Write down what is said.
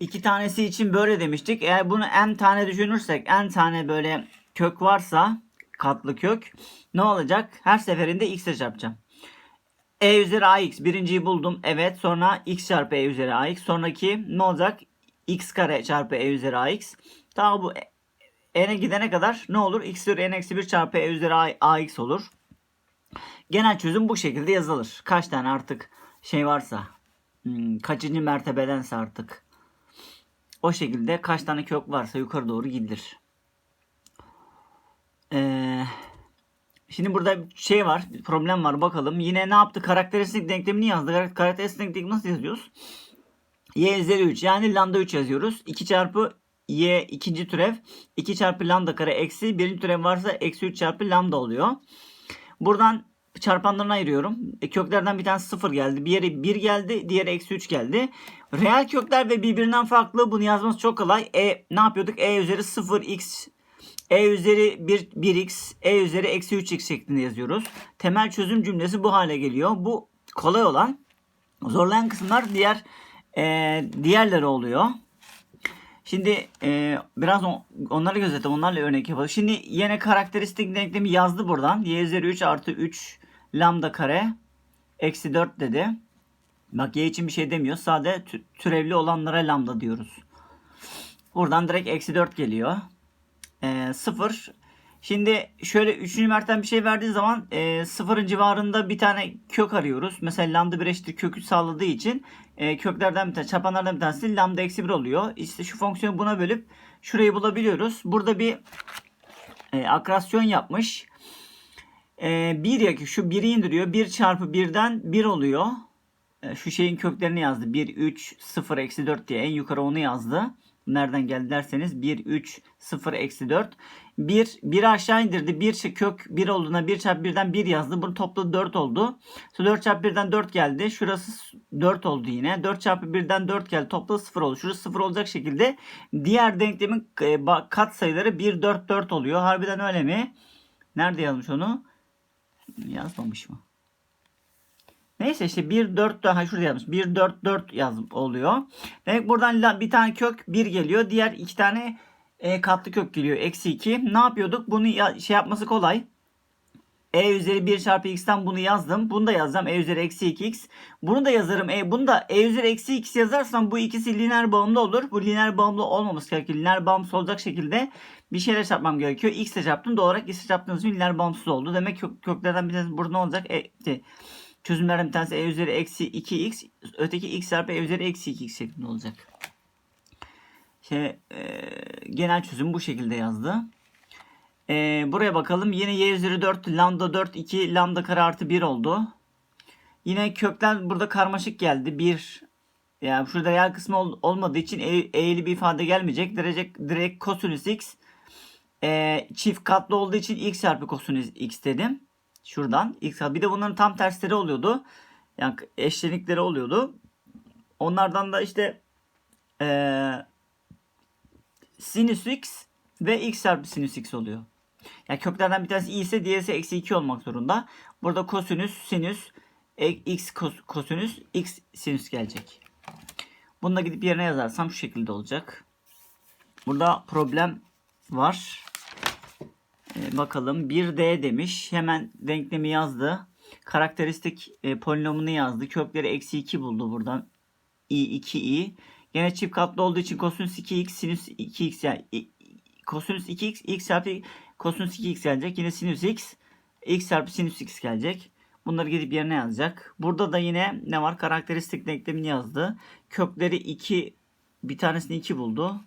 iki tanesi için böyle demiştik. Eğer bunu n tane düşünürsek n tane böyle kök varsa katlı kök ne olacak? Her seferinde x'e çarpacağım. e üzeri ax birinciyi buldum. Evet sonra x çarpı e üzeri ax. Sonraki ne olacak? x kare çarpı e üzeri ax. Daha bu n'e gidene kadar ne olur? x üzeri n eksi 1 çarpı e üzeri ax olur. Genel çözüm bu şekilde yazılır. Kaç tane artık şey varsa hmm, kaçıncı mertebedense artık o şekilde kaç tane kök varsa yukarı doğru gidilir. Ee, şimdi burada şey var, bir problem var bakalım. Yine ne yaptı? Karakteristik denklemini yazdı. Karak- Karakteristik denklemi nasıl yazıyoruz? y üzeri 3 yani lambda 3 yazıyoruz. 2 çarpı y ikinci türev 2 çarpı lambda kare eksi birinci türev varsa eksi 3 çarpı lambda oluyor. Buradan çarpanlarına ayırıyorum. E, köklerden bir tanesi 0 geldi. Bir yere 1 geldi. Diğeri eksi 3 geldi. Reel kökler ve birbirinden farklı. Bunu yazması çok kolay. E ne yapıyorduk? E üzeri 0x e üzeri 1, 1x, e üzeri eksi 3x şeklinde yazıyoruz. Temel çözüm cümlesi bu hale geliyor. Bu kolay olan. Zorlayan kısımlar diğer e, diğerleri oluyor. Şimdi e, biraz on, onları gözetelim. Onlarla örnek yapalım. Şimdi yine karakteristik denklemi yazdı buradan. y üzeri 3 artı 3 lambda kare eksi 4 dedi. Bak y için bir şey demiyor. Sade tü- türevli olanlara lambda diyoruz. Buradan direkt eksi 4 geliyor. E, 0. Şimdi şöyle 3. merteben bir şey verdiği zaman e, sıfırın civarında bir tane kök arıyoruz. Mesela lambda 1 eşittir kökü sağladığı için e, köklerden bir tane çarpanlardan bir tanesi lambda eksi 1 oluyor. İşte şu fonksiyonu buna bölüp şurayı bulabiliyoruz. Burada bir e, akrasyon yapmış. E, 1 ya şu 1'i indiriyor. 1 çarpı 1'den 1 oluyor. E, şu şeyin köklerini yazdı. 1, 3, 0, eksi 4 diye en yukarı onu yazdı. Nereden geldi derseniz 1, 3, 0, eksi 4. 1, 1 aşağı indirdi. 1 kök 1 olduğuna 1 çarpı 1'den 1 yazdı. Bunu topladı 4 oldu. Sonra 4 çarpı 1'den 4 geldi. Şurası 4 oldu yine. 4 çarpı 1'den 4 geldi. Topladı 0 oldu. Şurası 0 olacak şekilde diğer denklemin e, kat sayıları 1, 4, 4 oluyor. Harbiden öyle mi? Nerede yazmış onu? Yazmamış mı? Neyse işte 1 4 daha şurada yazmış. 1 4 4 yaz oluyor. Demek buradan bir tane kök 1 geliyor. Diğer iki tane e, katlı kök geliyor. Eksi 2. Ne yapıyorduk? Bunu ya- şey yapması kolay. E üzeri 1 çarpı x'ten bunu yazdım. Bunu da yazacağım. E üzeri eksi 2x. Bunu da yazarım. E, bunu da E üzeri eksi x yazarsam bu ikisi lineer bağımlı olur. Bu lineer bağımlı olmaması gerekiyor. Lineer bağımsız olacak şekilde bir şeyler çarpmam gerekiyor. X ile çarptım. Doğal olarak x ile çarptığınız için lineer bağımsız oldu. Demek kök, köklerden bir tanesi burada ne olacak? E, şey, çözümlerden bir tanesi e üzeri eksi 2x. Öteki x çarpı e üzeri eksi 2x şeklinde olacak. Şey, e, genel çözüm bu şekilde yazdı. E, buraya bakalım. Yine y üzeri 4 lambda 4 2 lambda kare artı 1 oldu. Yine kökler burada karmaşık geldi. 1 yani şurada reel kısmı ol- olmadığı için e, e'li bir ifade gelmeyecek. Direkt, direkt kosinüs x e, çift katlı olduğu için x çarpı kosinüs x dedim. Şuradan x bir de bunların tam tersleri oluyordu. Yani eşlenikleri oluyordu. Onlardan da işte e, sinüs x ve x çarpı sinüs x oluyor. Yani köklerden bir tanesi i ise diğeri ise eksi 2 olmak zorunda. Burada kosinüs, sinüs, e, x kos- kosinüs, x sinüs gelecek. Bunu da gidip yerine yazarsam şu şekilde olacak. Burada problem var. Ee, bakalım 1D demiş. Hemen denklemi yazdı. Karakteristik e, polinomunu yazdı. Kökleri eksi 2 buldu buradan. i 2i. Gene çift katlı olduğu için kosinüs 2x sinüs 2x yani i- kosinüs 2x x çarpı kosinüs 2x gelecek. Yine sinüs x x çarpı sinüs x gelecek. Bunları gidip yerine yazacak. Burada da yine ne var? Karakteristik denklemini yazdı. Kökleri 2 bir tanesini 2 buldu.